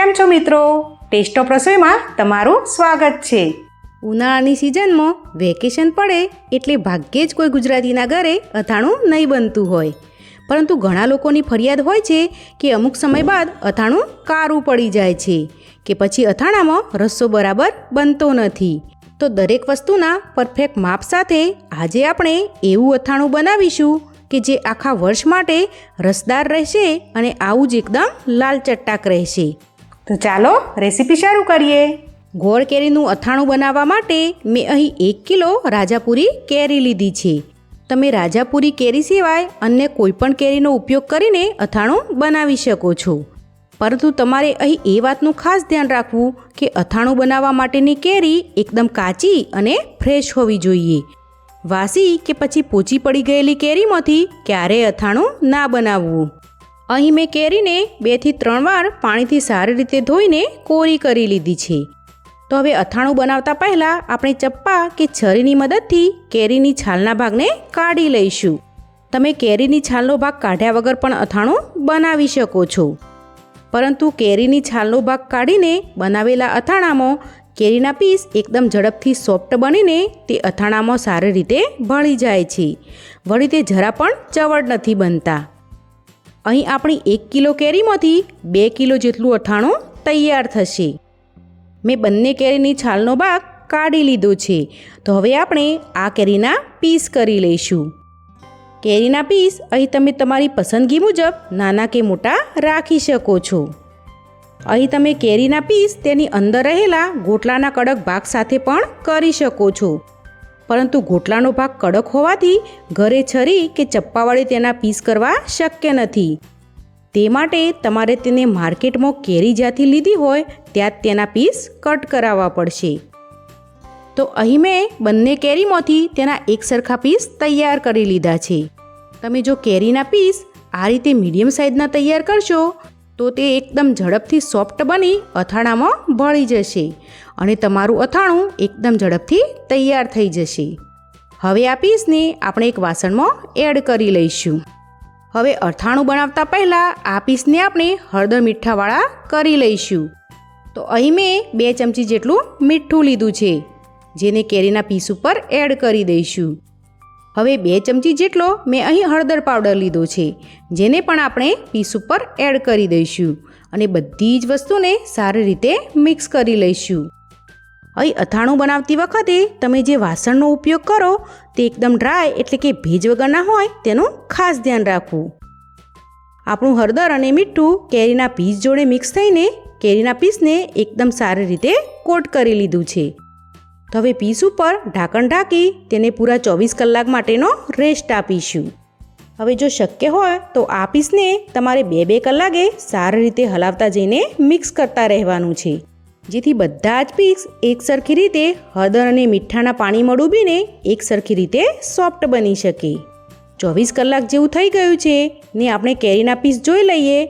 કેમ છો મિત્રો? ટેસ્ટ ઓફ રસોઈમાં તમારું સ્વાગત છે. ઉનાળાની સિઝનમાં વેકેશન પડે એટલે ભાગ્યે જ કોઈ ગુજરાતીના ઘરે અથાણું નહીં બનતું હોય. પરંતુ ઘણા લોકોની ફરિયાદ હોય છે કે અમુક સમય બાદ અથાણું કારું પડી જાય છે, કે પછી અથાણામાં રસ્સો બરાબર બનતો નથી. તો દરેક વસ્તુના પરફેક્ટ માપ સાથે આજે આપણે એવું અથાણું બનાવીશું કે જે આખા વર્ષ માટે રસદાર રહેશે અને આવું જ એકદમ લાલ ચટ્ટાક રહેશે. તો ચાલો રેસીપી શરૂ કરીએ. ગોળ કેરીનું અથાણું બનાવવા માટે મેં અહીં એક કિલો રાજાપુરી કેરી લીધી છે. તમે રાજાપુરી કેરી સિવાય અન્ય કોઈપણ કેરીનો ઉપયોગ કરીને અથાણું બનાવી શકો છો. પરંતુ તમારે અહીં એ વાતનું ખાસ ધ્યાન રાખવું કે અથાણું બનાવવા માટેની કેરી એકદમ કાચી અને ફ્રેશ હોવી જોઈએ. વાસી કે પછી પોચી પડી ગયેલી કેરીમાંથી ક્યારેય અથાણું ના બનાવવું. અહીં મેં કેરીને બેથી ત્રણ વાર પાણીથી સારી રીતે ધોઈને કોરી કરી લીધી છે. તો હવે અથાણું બનાવતા પહેલાં આપણે ચપ્પા કે છરીની મદદથી કેરીની છાલના ભાગને કાઢી લઈશું. તમે કેરીની છાલનો ભાગ કાઢ્યા વગર પણ અથાણું બનાવી શકો છો. પરંતુ કેરીની છાલનો ભાગ કાઢીને બનાવેલા અથાણામાં કેરીના પીસ એકદમ ઝડપથી સોફ્ટ બનીને તે અથાણામાં સારી રીતે ભળી જાય છે. વળી તે જરા પણ ચવડ નથી બનતા. અહીં આપણી એક કિલો કેરીમાંથી બે કિલો જેટલું અથાણું તૈયાર થશે. મેં બંને કેરીની છાલનો ભાગ કાઢી લીધો છે. તો હવે આપણે આ કેરીના પીસ કરી લઈશું. કેરીના પીસ અહીં તમે તમારી પસંદગી મુજબ નાના કે મોટા રાખી શકો છો. અહીં તમે કેરીના પીસ તેની અંદર રહેલા ગોટલાના કડક ભાગ સાથે પણ કરી શકો છો. પરંતુ ગોટલાનો ભાગ કડક હોવાથી ઘરે છરી કે ચપ્પાવાળી તેના પીસ કરવા શક્ય નથી. તે માટે તમારે તેને માર્કેટમાં કેરી જ્યાંથી લીધી હોય ત્યાં જ તેના પીસ કટ કરાવવા પડશે. તો અહીં મેં બંને કેરીમાંથી તેના એક સરખા પીસ તૈયાર કરી લીધા છે. તમે જો કેરીના પીસ આ રીતે મીડિયમ સાઇઝના તૈયાર કરશો તો તે એકદમ ઝડપથી સોફ્ટ બની, અથાણામાં ભળી જશે. અને તમારું અથાણું એકદમ ઝડપથી તૈયાર થઈ જશે. હવે આ પીસને આપણે એક વાસણમાં એડ કરી લઈશું. હવે અથાણું બનાવતા પહેલાં આ પીસને આપણે હળદર મીઠાવાળા કરી લઈશું. તો અહીં મેં બે ચમચી જેટલું મીઠું લીધું છે, જેને કેરીના પીસ ઉપર એડ કરી દઈશું. હવે બે ચમચી જેટલો મેં અહીં હળદર પાવડર લીધો છે, જેને પણ આપણે પીસ ઉપર એડ કરી દઈશું અને બધી જ વસ્તુને સારી રીતે મિક્સ કરી લઈશું. અહીં અથાણું બનાવતી વખતે તમે જે વાસણનો ઉપયોગ કરો, તે એકદમ ડ્રાય એટલે કે ભેજ વગરના હોય, તેનું ખાસ ધ્યાન રાખવું. આપણું હળદર અને મીઠું કેરીના પીસ જોડે મિક્સ થઈને કેરીના પીસને એકદમ સારી રીતે કોટ કરી લીધું છે. તો હવે પીસ ઉપર ઢાંકણ ઢાંકી તેને પૂરા ચોવીસ કલાક માટેનો રેસ્ટ આપીશું. હવે જો શક્ય હોય તો આ પીસને તમારે બે બે કલાકે સારી રીતે હલાવતા જઈને મિક્સ કરતા રહેવાનું છે. જેથી બધા જ પીસ એક સરખી રીતે હળદર અને મીઠાના પાણીમાં ડૂબીને એક સરખી રીતે સોફ્ટ બની શકે. ચોવીસ કલાક જેવું થઈ ગયું છે ને આપણે કેરીના પીસ જોઈ લઈએ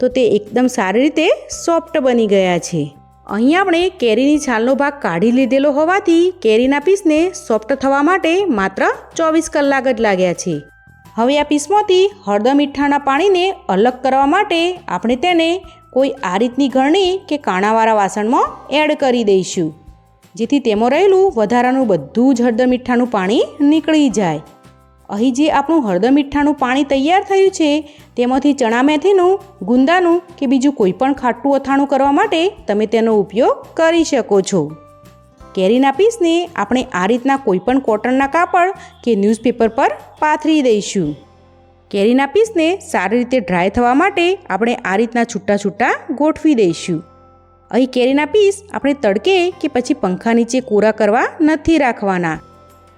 તો તે એકદમ સારી રીતે સોફ્ટ બની ગયા છે. અહીં આપણે કેરીની છાલનો ભાગ કાઢી લીધેલો હોવાથી કેરીના પીસને સોફ્ટ થવા માટે માત્ર ચોવીસ કલાક જ લાગ્યા છે. હવે આ પીસમાંથી હળદર મીઠાના પાણીને અલગ કરવા માટે આપણે તેને કોઈ આ રીતની ઘરણી કે કાણાવાળા વાસણમાં એડ કરી દઈશું, જેથી તેમાં રહેલું વધારાનું બધું જ હળદર મીઠાનું પાણી નીકળી જાય. અહીં જે આપણું હળદર મીઠાનું પાણી તૈયાર થયું છે, તેમાંથી ચણા મેથીનું, ગુંદાનું કે બીજું કોઈ પણ ખાટું અથાણું કરવા માટે તમે તેનો ઉપયોગ કરી શકો છો. કેરીના પીસને આપણે આ રીતના કોઈપણ કોટનના કાપડ કે ન્યૂઝપેપર પર પાથરી દઈશું. કેરીના પીસને સારી રીતે ડ્રાય થવા માટે આપણે આ રીતના છૂટા છૂટા ગોઠવી દઈશું. અહીં કેરીના પીસ આપણે તડકે કે પછી પંખા નીચે કોરા કરવા નથી રાખવાના.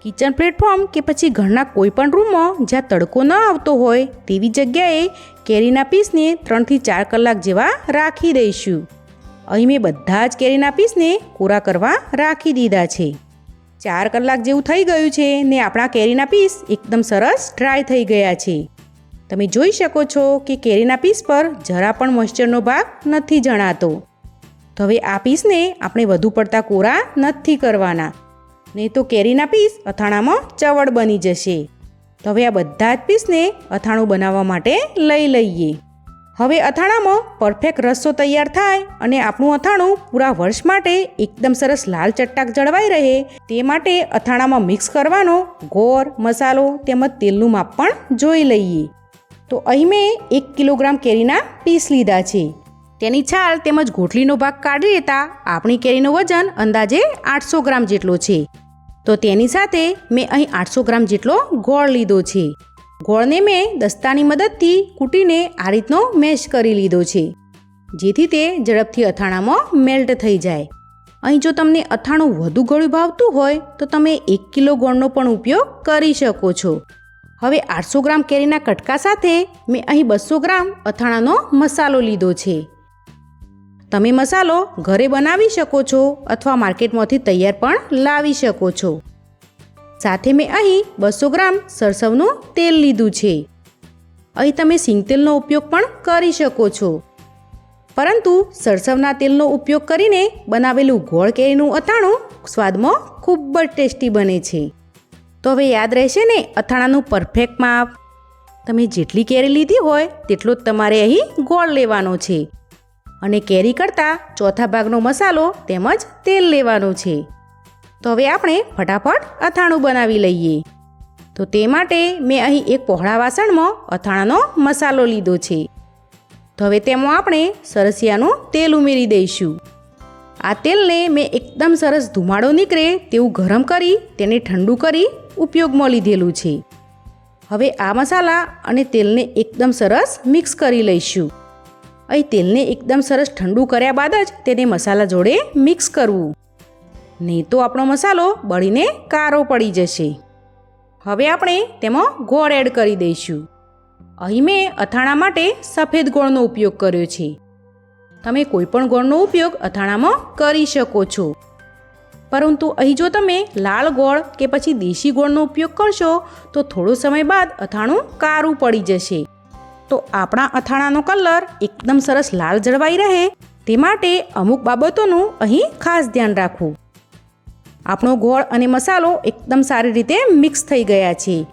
કિચન પ્લેટફોર્મ કે પછી ઘરના કોઈપણ રૂમમાં જ્યાં તડકો ન આવતો હોય તેવી જગ્યાએ કેરીના પીસને ત્રણથી ચાર કલાક જેવા રાખી દઈશું. અહીં મેં બધા જ કેરીના પીસને કોરા કરવા રાખી દીધા છે. ચાર કલાક જેવું થઈ ગયું છે ને આપણા કેરીના પીસ એકદમ સરસ ડ્રાય થઈ ગયા છે. તમે જોઈ શકો છો કે કેરીના પીસ પર જરા પણ મોઇશ્ચરનો ભાગ નથી જણાતો. તો હવે આ પીસને આપણે વધુ પડતા કોરા નથી કરવાના. નહીં તો કેરીના પીસ અથાણામાં ચવડ બની જશે. તો હવે આ બધા જ પીસને અથાણું બનાવવા માટે લઈ લઈએ. હવે અથાણામાં પરફેક્ટ રસો તૈયાર થાય અને આપણું અથાણું પૂરા વર્ષ માટે એકદમ સરસ લાલ ચટ્ટાક જળવાઈ રહે તે માટે અથાણામાં મિક્સ કરવાનો ગોળ મસાલો તેમજ તેલનું માપ પણ જોઈ લઈએ. તો અહીં મેં એક કિલોગ્રામ કેરીના પીસ લીધા છે. તેની છાલ તેમજ ગોટલીનો ભાગ કાઢી લેતા આપણી કેરીનું વજન અંદાજે આઠસો ગ્રામ જેટલો છે. તો તેની સાથે મેં અહીં આઠસો ગ્રામ જેટલો ગોળ લીધો છે. ગોળને મેં દસ્તાની મદદથી કૂટીને આ રીતનો મેશ કરી લીધો છે. જેથી તે ઝડપથી અથાણામાં મેલ્ટ થઈ જાય. અહીં જો તમને અથાણું વધુ ગળ્યું ભાવતું હોય, તો તમે એક કિલો ગોળનો પણ ઉપયોગ કરી શકો છો. હવે આઠસો ગ્રામ કેરીના કટકા સાથે મેં અહીં બસો ગ્રામ અથાણાનો મસાલો લીધો છે. તમે મસાલો ઘરે બનાવી શકો છો અથવા માર્કેટમાંથી તૈયાર પણ લાવી શકો છો. સાથે મેં અહીં બસો ગ્રામ સરસવનું તેલ લીધું છે. અહીં તમે સિંગતેલનો ઉપયોગ પણ કરી શકો છો. પરંતુ સરસવના તેલનો ઉપયોગ કરીને બનાવેલું ગોળ કેરીનું અથાણું સ્વાદમાં ખૂબ જ ટેસ્ટી બને છે. તો હવે યાદ રહેશે ને અથાણાનું પરફેક્ટ માપ. તમે જેટલી કેરી લીધી હોય, તેટલો જ તમારે અહીં ગોળ લેવાનો છે. અને કેરી કરતાં ચોથા ભાગનો મસાલો તેમજ તેલ લેવાનું છે. તો હવે આપણે ફટાફટ અથાણું બનાવી લઈએ. તો તે માટે મેં અહીં એક પહોળા વાસણમાં અથાણાનો મસાલો લીધો છે. તો હવે તેમાં આપણે સરસિયાનું તેલ ઉમેરી દઈશું. આ તેલને મેં એકદમ સરસ ધુમાડો નીકળે તેવું ગરમ કરી તેને ઠંડુ કરી ઉપયોગમાં લીધેલું છે. હવે આ મસાલા અને તેલને એકદમ સરસ મિક્સ કરી લઈશું. અહીં તેલને એકદમ સરસ ઠંડુ કર્યા બાદ જ તેને મસાલા જોડે મિક્સ કરવું. નહીં તો આપણો મસાલો બળીને કારો પડી જશે. હવે આપણે તેમાં ગોળ એડ કરી દઈશું. અહીં મેં અથાણા માટે સફેદ ગોળનો ઉપયોગ કર્યો છે. તમે કોઈપણ ગોળનો ઉપયોગ અથાણામાં કરી શકો છો. પરંતુ અહીં જો તમે લાલ ગોળ કે પછી દેશી ગોળનો ઉપયોગ કરશો, તો થોડો સમય બાદ અથાણું કારું પડી જશે. તો આપણા અથાણાનો કલર એકદમ સરસ લાલ જળવાઈ રહે તે માટે અમુક બાબતોનું અહીં ખાસ ધ્યાન રાખવું. આપણો ગોળ અને મસાલો એકદમ સારી રીતે મિક્સ થઈ ગયા છે.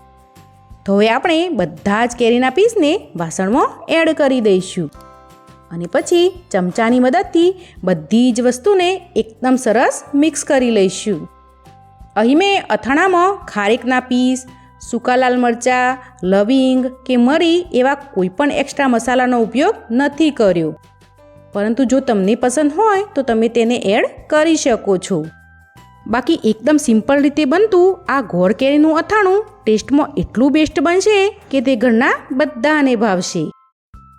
તો હવે આપણે બધા જ કેરીના પીસને વાસણમાં એડ કરી દઈશું. અને પછી ચમચાની મદદથી બધી જ વસ્તુને એકદમ સરસ મિક્સ કરી લઈશું. અહીં મેં અથાણામાં ખારેકના પીસ સૂકા લાલ મરચાં, લવિંગ કે મરી એવા કોઈપણ એક્સ્ટ્રા મસાલાનો ઉપયોગ નથી કર્યો. પરંતુ જો તમને પસંદ હોય તો તમે તેને એડ કરી શકો છો. બાકી એકદમ સિમ્પલ રીતે બનતું આ ગોળ કેરીનું અથાણું ટેસ્ટમાં એટલું બેસ્ટ બનશે કે તે ઘરના બધાને ભાવશે.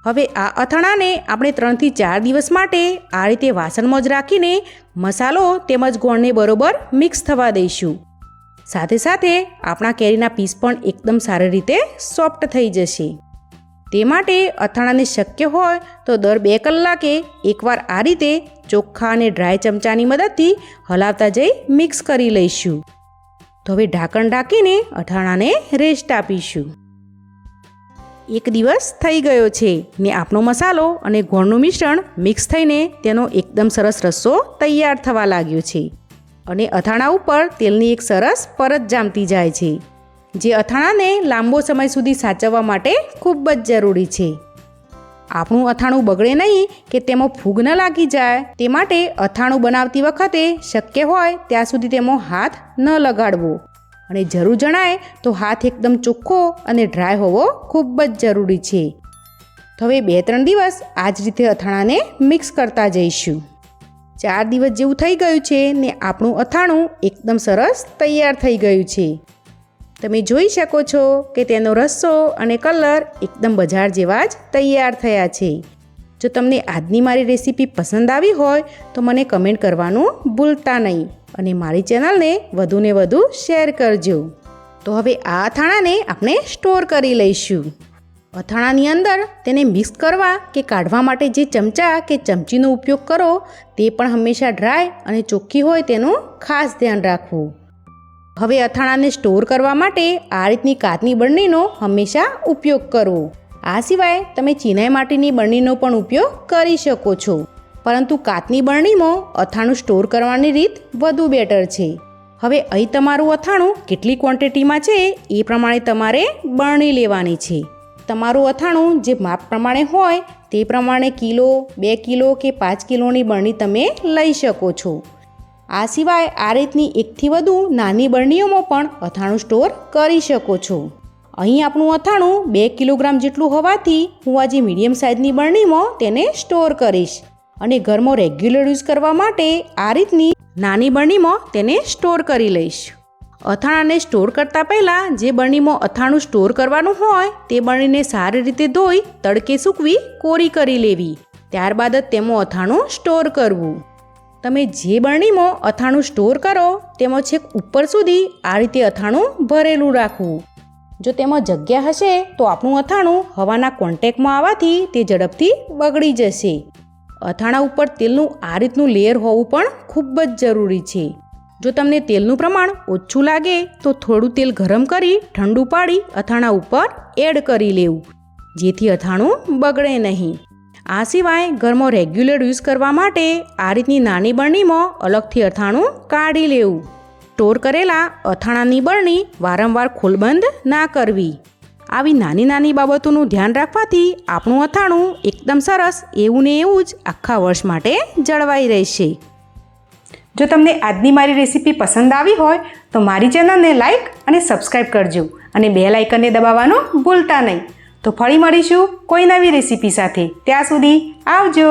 હવે આ અથાણાને આપણે ત્રણથી ચાર દિવસ માટે આ રીતે વાસણમાં જ રાખીને મસાલો તેમજ ગોળને બરોબર મિક્સ થવા દઈશું. સાથે સાથે આપણા કેરીના પીસ પણ એકદમ સારી રીતે સોફ્ટ થઈ જશે. તે માટે અથાણાને શક્ય હોય તો દર બે કલાકે એકવાર આ રીતે ચોખ્ખા અને ડ્રાય ચમચાની મદદથી હલાવતા જઈ મિક્સ કરી લઈશું. તો હવે ઢાંકણ ઢાંકીને અથાણાને રેસ્ટ આપીશું. એક દિવસ થઈ ગયો છે ને આપણો મસાલો અને ગોળનું મિશ્રણ મિક્સ થઈને તેનો એકદમ સરસ રસ્સો તૈયાર થવા લાગ્યો છે. અને અથાણા ઉપર તેલની એક સરસ પરત જામતી જાય છે, જે અથાણાને લાંબો સમય સુધી સાચવવા માટે ખૂબ જ જરૂરી છે. આપણું અથાણું બગડે નહીં કે તેમાં ફૂગ ન લાગી જાય, તે માટે અથાણું બનાવતી વખતે શક્ય હોય ત્યાં સુધી તેમાં હાથ ન લગાડવો. અને જરૂર જણાય તો હાથ એકદમ ચોખ્ખો અને ડ્રાય હોવો ખૂબ જ જરૂરી છે. તો હવે બે ત્રણ દિવસ આ જ રીતે અથાણાને મિક્સ કરતા જઈશું. ચાર દિવસ જેવું થઈ ગયું છે ને આપણું અથાણું એકદમ સરસ તૈયાર થઈ ગયું છે. તમે જોઈ શકો છો કે તેનો રસ્સો અને કલર એકદમ બજાર જેવા જ તૈયાર થયા છે. જો તમને આજની મારી રેસીપી પસંદ આવી હોય તો મને કમેન્ટ કરવાનું ભૂલતા નહીં અને મારી ચેનલને વધુને વધુ શેર કરજો. તો હવે આ અથાણાને આપણે સ્ટોર કરી લઈશું. અથાણાની અંદર તેને મિક્સ કરવા કે કાઢવા માટે જે ચમચા કે ચમચીનો ઉપયોગ કરો, તે પણ હંમેશા ડ્રાય અને ચોખ્ખી હોય તેનું ખાસ ધ્યાન રાખવું. હવે અથાણાને સ્ટોર કરવા માટે આ રીતની કાચની બરણીનો હંમેશા ઉપયોગ કરવો આ સિવાય તમે ચિનાઈ માટીની બરણીનો પણ ઉપયોગ કરી શકો છો. પરંતુ કાચની બરણીમાં અથાણું સ્ટોર કરવાની રીત વધુ બેટર છે. હવે અહીં તમારું અથાણું કેટલી ક્વોન્ટિટીમાં છે એ પ્રમાણે તમારે બરણી લેવાની છે. તમારું અથાણું જે માપ પ્રમાણે હોય તે પ્રમાણે કિલો, બે કિલો કે પાંચ કિલોની બરણી તમે લઈ શકો છો. આ સિવાય આ રીતની એકથી વધુ નાની બરણીઓમાં પણ અથાણું સ્ટોર કરી શકો છો. અહીં આપણું અથાણું બે કિલોગ્રામ જેટલું હોવાથી હું આજે મીડિયમ સાઇઝની બરણીમાં તેને સ્ટોર કરીશ અને ઘરમાં રેગ્યુલર યુઝ કરવા માટે આ રીતની નાની બરણીમાં તેને સ્ટોર કરી લઈશ. અથાણાને સ્ટોર કરતાં પહેલાં જે બરણીમાં અથાણું સ્ટોર કરવાનું હોય તે બરણીને સારી રીતે ધોઈ, તડકે સૂકવી, કોરી કરી લેવી. ત્યારબાદ જ તેમાં અથાણું સ્ટોર કરવું. તમે જે બરણીમાં અથાણું સ્ટોર કરો, તેમાં છેક ઉપર સુધી આ રીતે અથાણું ભરેલું રાખવું. જો તેમાં જગ્યા હશે, તો આપણું અથાણું હવાના કોન્ટેક્ટમાં આવવાથી તે ઝડપથી બગડી જશે. અથાણા ઉપર તેલનું આ રીતનું લેયર હોવું પણ ખૂબ જ જરૂરી છે. જો તમને તેલનું પ્રમાણ ઓછું લાગે, તો થોડું તેલ ગરમ કરી ઠંડુ પાડી અથાણા ઉપર એડ કરી લેવું, જેથી અથાણું બગડે નહીં. આ સિવાય ઘરમાં રેગ્યુલર યુઝ કરવા માટે આ રીતની નાની બરણીમાં અલગથી અથાણું કાઢી લેવું. સ્ટોર કરેલા અથાણાની બરણી વારંવાર ખોલબંધ ના કરવી. આવી નાની નાની બાબતોનું ધ્યાન રાખવાથી આપણું અથાણું એકદમ સરસ એવું ને એવું જ આખા વર્ષ માટે જળવાઈ રહેશે. જો તમને આજની મારી રેસીપી પસંદ આવી હોય, તો મારી ચેનલને લાઇક અને સબસ્ક્રાઈબ કરજો અને બે લાઇકનને દબાવવાનું ભૂલતા નહીં. તો ફરી મળીશું કોઈ નવી રેસીપી સાથે. ત્યાં સુધી આવજો.